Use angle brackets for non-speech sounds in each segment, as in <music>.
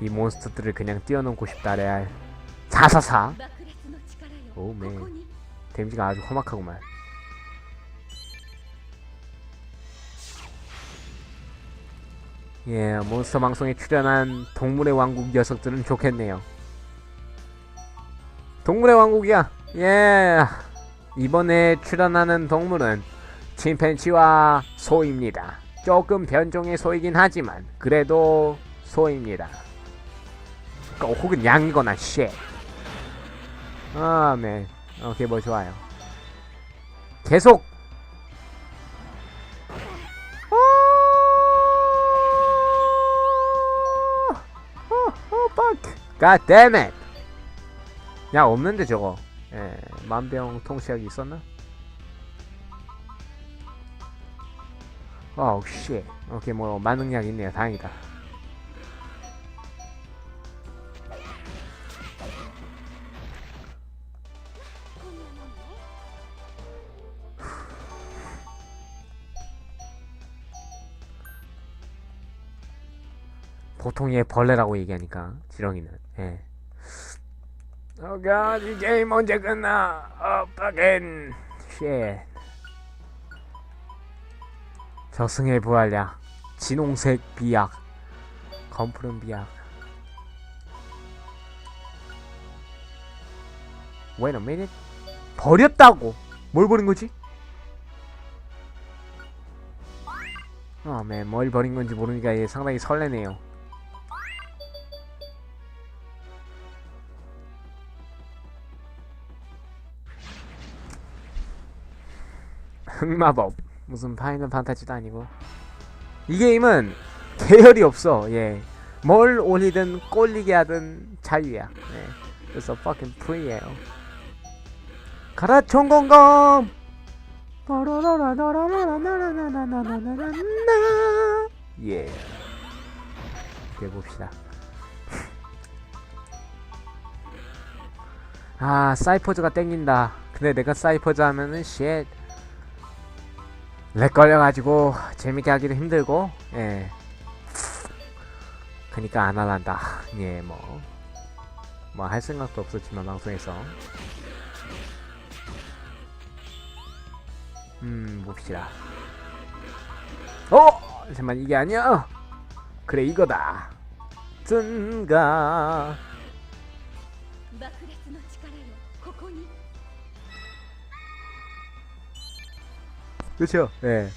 이 몬스터들을 그냥 뛰어넘고 싶다 레알 사사사 오맨. 데미지가 아주 험악하고만. 예 몬스터 방송에 출연한 동물의 왕국 녀석들은 좋겠네요. 동물의 왕국이야. 예. 이번에 출연하는 동물은 침팬치와 소입니다. 조금 변종의 소이긴 하지만 그래도 소입니다. 어, 혹은 양이거나 쉣 아 맨 오케이 뭐 좋아요. 계속. God damn it! 야 없는데 저거. 예, 만병통치약이 있었나? 어우 씨. 오케이 뭐 만능약 있네요. 다행이다 보통 얘 벌레라고 얘기하니까 지렁이는. 예. 어 god 이 게임 언제 끝나? 어 fucking shit 저승의 부활약 진홍색 비약 검푸른 비약. Wait a minute. 버렸다고! 뭘 버린 거지? 어맨 뭘 버린 건지 모르니까 얘 상당히 설레네요 흑마법. 무슨 파이널 판타지도 아니고. 이 게임은 계열이 없어. 예 뭘 올리든 꼴리게 하든 자유야. 예. 그래서 fucking free예요. 가라 총공검! 예 이렇게 봅시다 아 사이퍼즈가 땡긴다 근데 내가 사이퍼즈 하면은 쉣 렉 걸려가지고 재밌게 하기도 힘들고 예. 그니까 안 할란다. 예뭐. 뭐 할 생각도 없었지만 방송에서. 음 봅시다. 어? 잠깐만 이게 아니야? 그래 이거다. 든가 그쵸 예.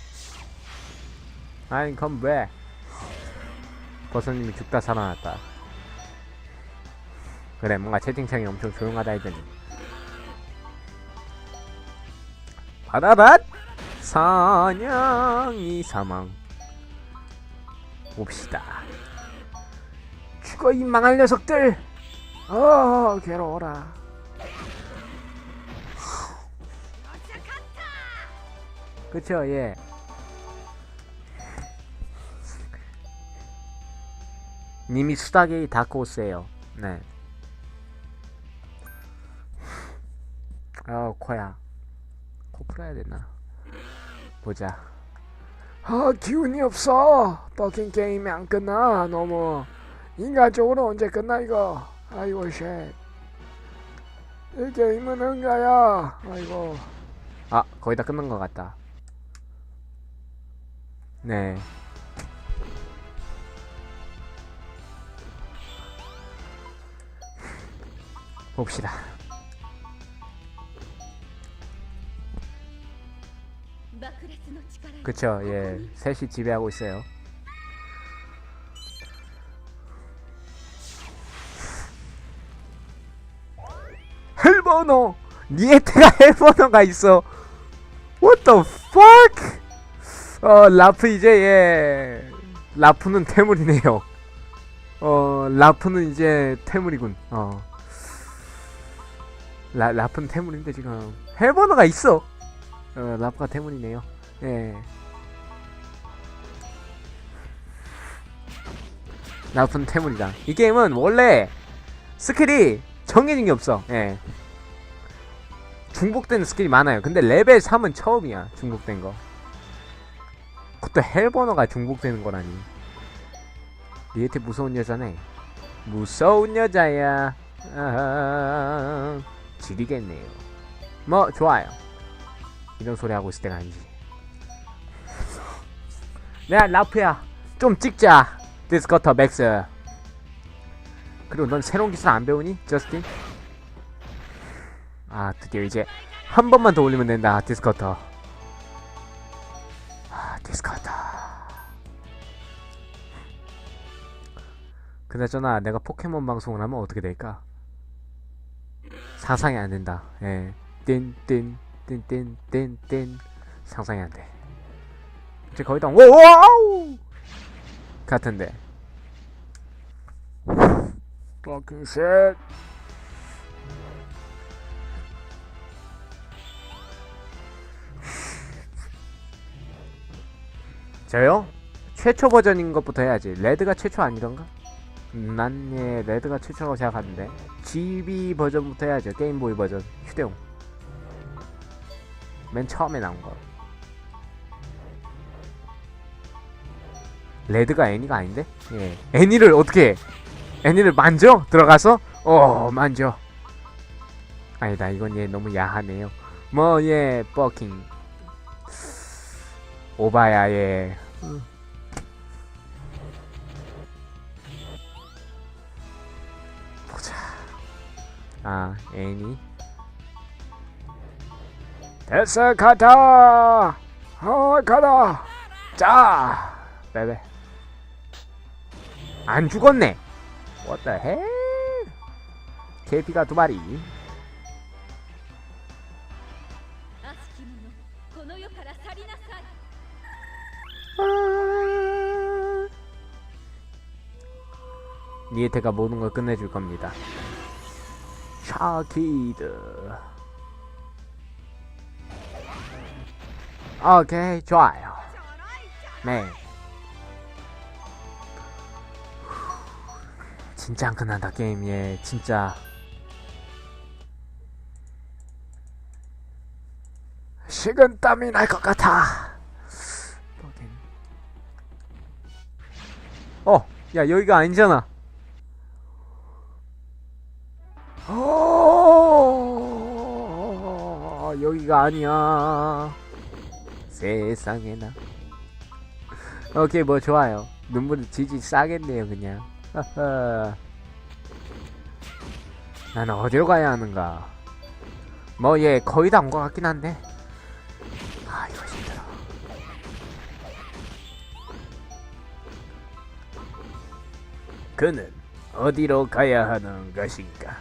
Come back. 버섯님이 죽다 살아났다. 그래 뭔가 채팅창이 엄청 조용하다 했더니. 바다밭 사냥이 사망. 봅시다. 죽어 이 망할 녀석들! 어 괴로워라 그쵸 예 님이 수다게이 다크호스예요 네 아, 코야. 코 풀어야 되나? 보자. 아, 기운이 없어. 버킹 게임이 안 끝나. 너무 인간적으로 언제 끝나 이거. 아이고 쉣. 이 게임은 응가야. 아이고. 아, 거의 다 끝난 것 같다. 네. 봅시다. 그쵸, 예. 셋이 지배하고 있어요. 헬버너! 니에테가 헬버너가 있어! What the fuck? 어, 라프 이제, 예. 라프는 태물이네요. 어, 라프는 이제 태물이군. 어. 라, 라프는 태물인데 지금. 헬버너가 있어! 어, 라프가 태물이네요. 예. 나쁜 태물이다. 이 게임은 원래 스킬이 정해진 게 없어. 예. 중복되는 스킬이 많아요. 근데 레벨 3은 처음이야. 중복된 거. 그것도 헬버너가 중복되는 거라니. 리에테 무서운 여자네. 무서운 여자야. 아, 지리겠네요. 뭐 좋아요. 이런 소리 하고 있을 때가 아니지. <laughs> 야 라프야, 좀 찍자. 디스커터 맥스. 그리고 넌 새로운 기술 안 배우니, 저스틴? 아 드디어 이제 한 번만 더 올리면 된다, 디스커터. 그나저나 내가 포켓몬 방송을 하면 어떻게 될까? 상상이 안 된다. 예. 띵띵 띵띵 띵띵 상상이 안 돼. 이제 거의 다 와우 같은데. Fucking shit. 저요? 최초 버전인 것부터 해야지. 레드가 최초 아니던가? 음, 난 예, 레드가 최초라고 생각하는데. GB 버전부터 해야죠. 게임보이 버전. 휴대용. 맨 처음에 나온 거. 레드가 애니가 아닌데? 예. 애니를 어떻게 해? 애니를 만져? 들어가서? 어, 만져. 아니다, 이건 얘 너무 야하네요. 뭐, 예, 버킹. 오바야, 예. 보 아 애니. 됐어 가다 어 가다! 자 베베. 안 죽었네. What the hell? KP가 두 마리. 아. 니에테가 모든 걸 끝내줄 겁니다. 샤키드. 오케이, 좋아요. 네. 진짜 안 끝난다 게임 얘 진짜 식은 땀이 날 것 같아. 어, 야 여기가 아니잖아. 여기가 아니야. 세상에나. 오케이 뭐 좋아요. 눈물이 지지 싸겠네요 그냥. 나는 어디로 가야 하는가? 뭐 얘 거의 다 온 것 같긴 한데. 아 이거 힘들어. 그는 어디로 가야 하는 것인가?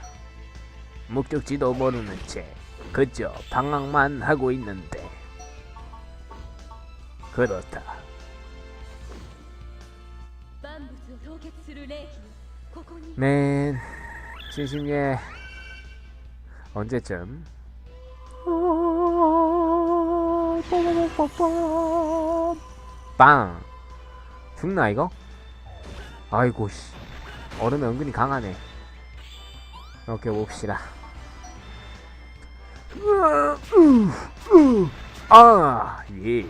목적지도 모르는 채 그저 방황만 하고 있는데. 그렇다. 맨 진심예 언제쯤? 빵! 죽나 이거? 아이고 씨. 얼음이 은근히 강하네. 이렇게 봅시다. 아, 예.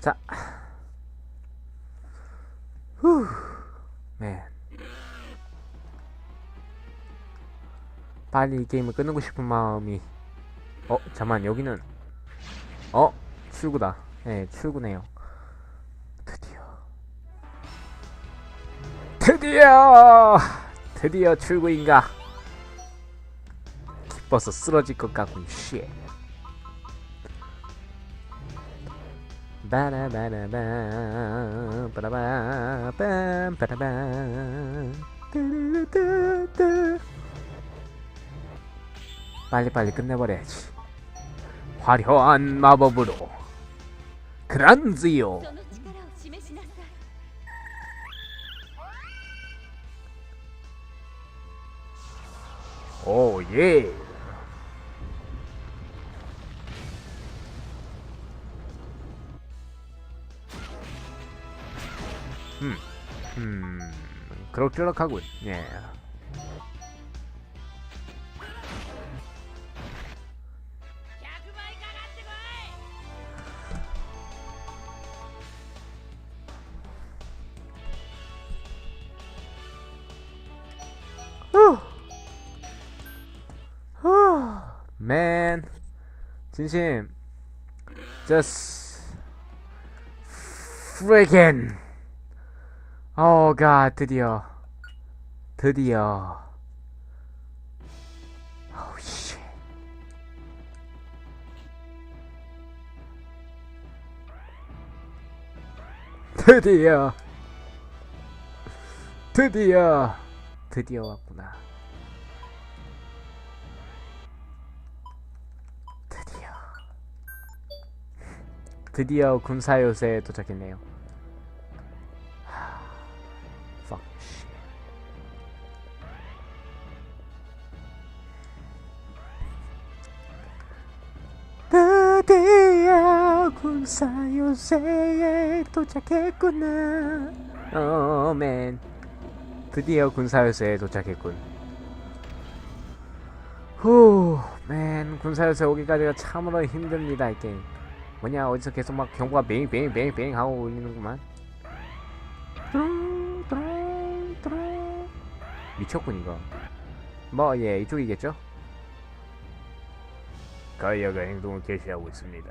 자. 후. 맨. 빨리 이 게임을 끊고 싶은 마음이 어, 잠만 여기는 어, 출구다. 예, 네, 출구네요. 드디어! 드디어 출구인가? 기뻐서 쓰러질 것 같군, 쉣. 바라바라밤 바라바밤 바라밤 뚜루뚜뚜 빨리빨리 끝내버려야지 화려한 마법으로 그란지요 오 예 음, 음, 그럭저럭하군. 예. 진심 Just Freaking Oh god 드디어 드디어 Oh 드디어 드디어 드디어 왔구나 드디어 군사 요새에 도착했네요. 하, Fuck 드디어 군사 요새에 도착했구나. 어맨 드디어 군사 요새에 도착했군. 후, 맨 군사 요새 오기까지가 참으로 힘듭니다 이 게임. 뭐냐 어디서 계속 막 경보가 뱅 뱅 뱅 뱅 하고 울리는구만. 뚜루ং, 뚜루ং, 뚜루ং. 미쳤군 이거. 뭐 예 이쪽이겠죠? 가이아가 행동을 개시하고 있습니다.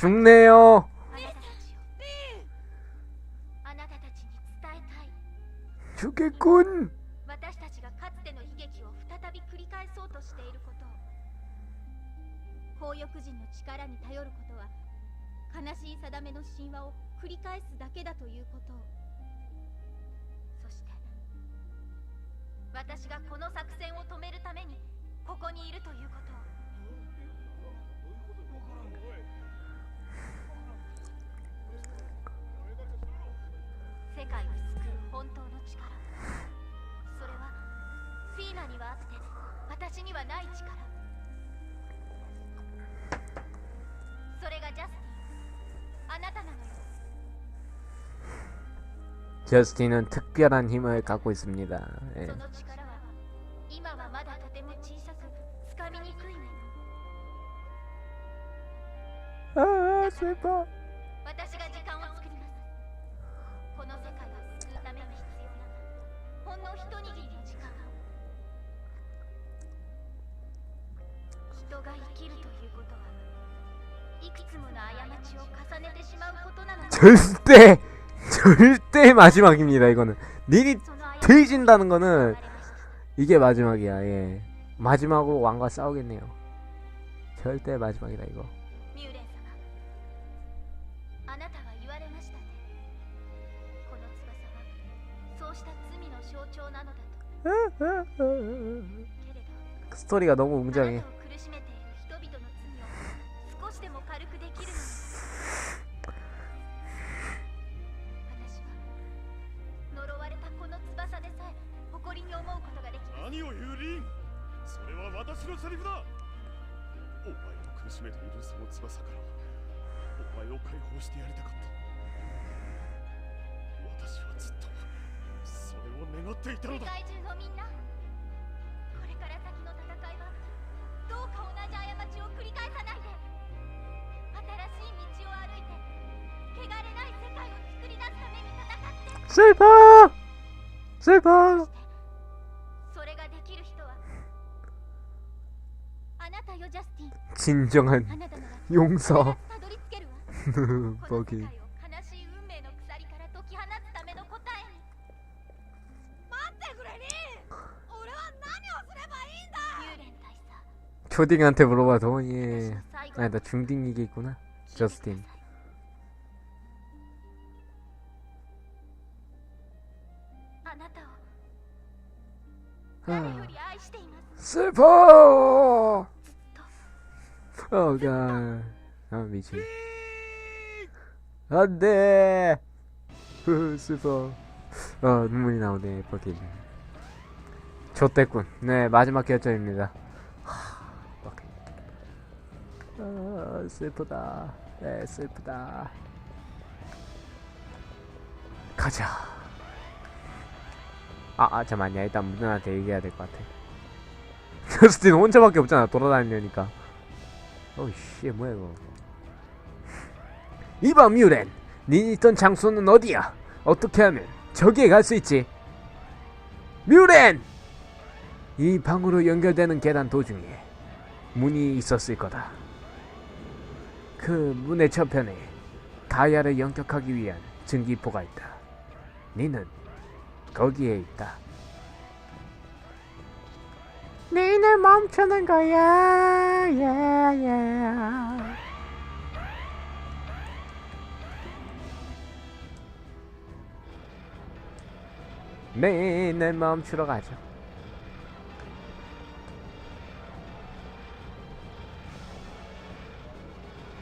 すんねえよ。あなたたちにシュケ君。私たちがかつての悲劇を再び繰り返そうとしていること。を公欲人の力に頼ることは悲しい定めの神話を繰り返すだけだということ。をそして私がこの作戦を止めるためにここにいるということ。を界を救う本当の力それはフィーナにはあって私にはない力それがジャスティンあなたなのよ 저스틴은 특별한 힘을 갖고 있습니다. 예. その力は今はまだとても小さくつかみにくいのよ 아, 슬퍼. きるということはいくつもの過ちを重ねてしまうことなのに 절대 절대 마지막입니다. 이거는 닐이 その過ち 뒤진다는 が 거는 生まれました 이게 마지막이야. 예. 마지막으로 왕과 싸우겠네요. 절대 마지막이다 이거. ミューレン様あなたは言 リンそれは私のセリフだ。お前を苦しめているその翼からお前を解放してやりたかった。私はずっとそれを願っていたのだ。世界中のみんなこれから先の戦いはどうか同じ過ちを繰り返さないで。新しい道を歩いて汚れない世界を作り出すために戦って。スーパー！スーパー！ 진정한 용서. 버기. <laughs> 초딩한테 물어봐도 예 아니 나 중딩 얘기했구나. 저스틴. 아. 슬퍼! Oh god. 아 미친. 안돼. 슬퍼. 아 눈물이 나오네 버긴. 좆대꾼. 네 마지막 결전입니다. 아 슬프다. 네 슬프다. 가자. 아, 아 잠만요. 일단 무전한테 얘기해야 될 것 같아. <laughs> 스틴 혼자밖에 없잖아. 돌아다니니까. 어이씨 뭐야 이거. 이봐 뮤렌. 니 있던 장소는 어디야? 어떻게 하면 저기에 갈 수 있지? 뮤렌! 이 방으로 연결되는 계단 도중에 문이 있었을 거다. 그 문의 저편에 가야를 연격하기 위한 증기포가 있다. 니는 거기에 있다 니를 멈추는 거야. 예, 예. 니를 멈추러 가죠.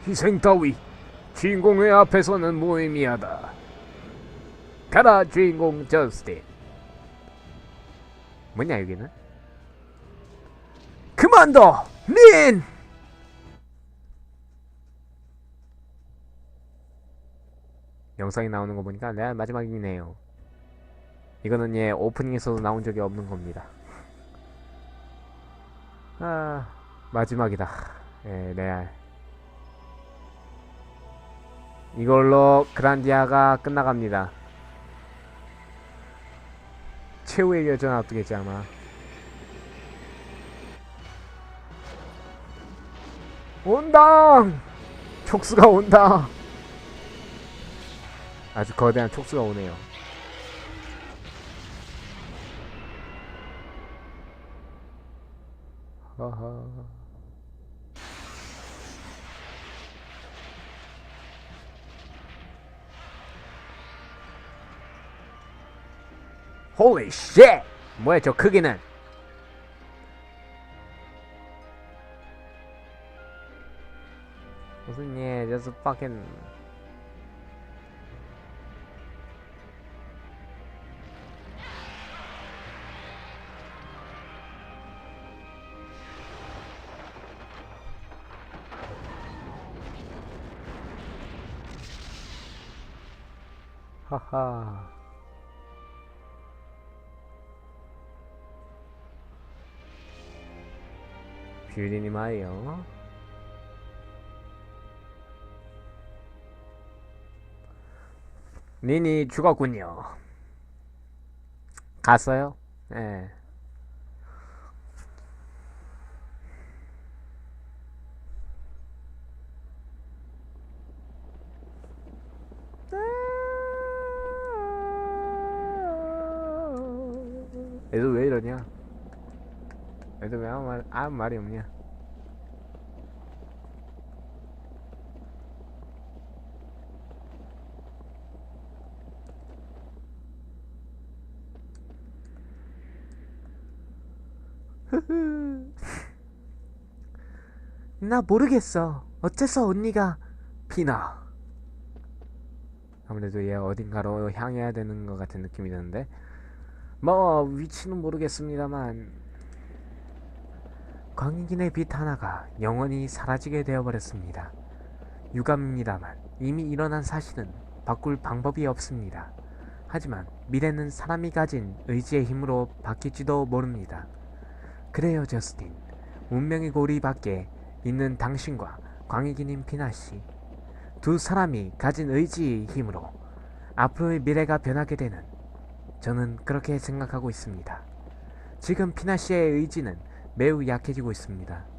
희생 따위 주인공의 앞에서는 무의미하다. 가라 주인공 저스틴. 뭐냐 여기는? 그만둬, 닌. 영상이 나오는 거 보니까 레알 마지막이네요. 이거는 예 오프닝에서도 나온 적이 없는 겁니다. 아 마지막이다. 예 레알. 이걸로 그란디아가 끝나갑니다. 최후의 결전 앞두겠지 아마. 온다! 촉수가 온다! 아주 거대한 촉수가 오네요. 허허. Holy shit! 뭐야 저 크기는? 무슨 예, just fucking 하하. 뷰리님 하이요. 니니 죽었군요. 갔어요? 예. 애들 왜 이러냐? 애들 왜 아무 말 아무 말이 없냐? 나 모르겠어. 어째서 언니가 피나. 아무래도 얘 어딘가로 향해야 되는 것 같은 느낌이 드는데 뭐 위치는 모르겠습니다만 광익인의 빛 하나가 영원히 사라지게 되어버렸습니다. 유감입니다만 이미 일어난 사실은 바꿀 방법이 없습니다. 하지만 미래는 사람이 가진 의지의 힘으로 바뀔지도 모릅니다. 그래요, 저스틴. 운명의 고리 밖에 있는 당신과 광익인인 피나씨. 두 사람이 가진 의지의 힘으로 앞으로의 미래가 변하게 되는 저는 그렇게 생각하고 있습니다. 지금 피나씨의 의지는 매우 약해지고 있습니다.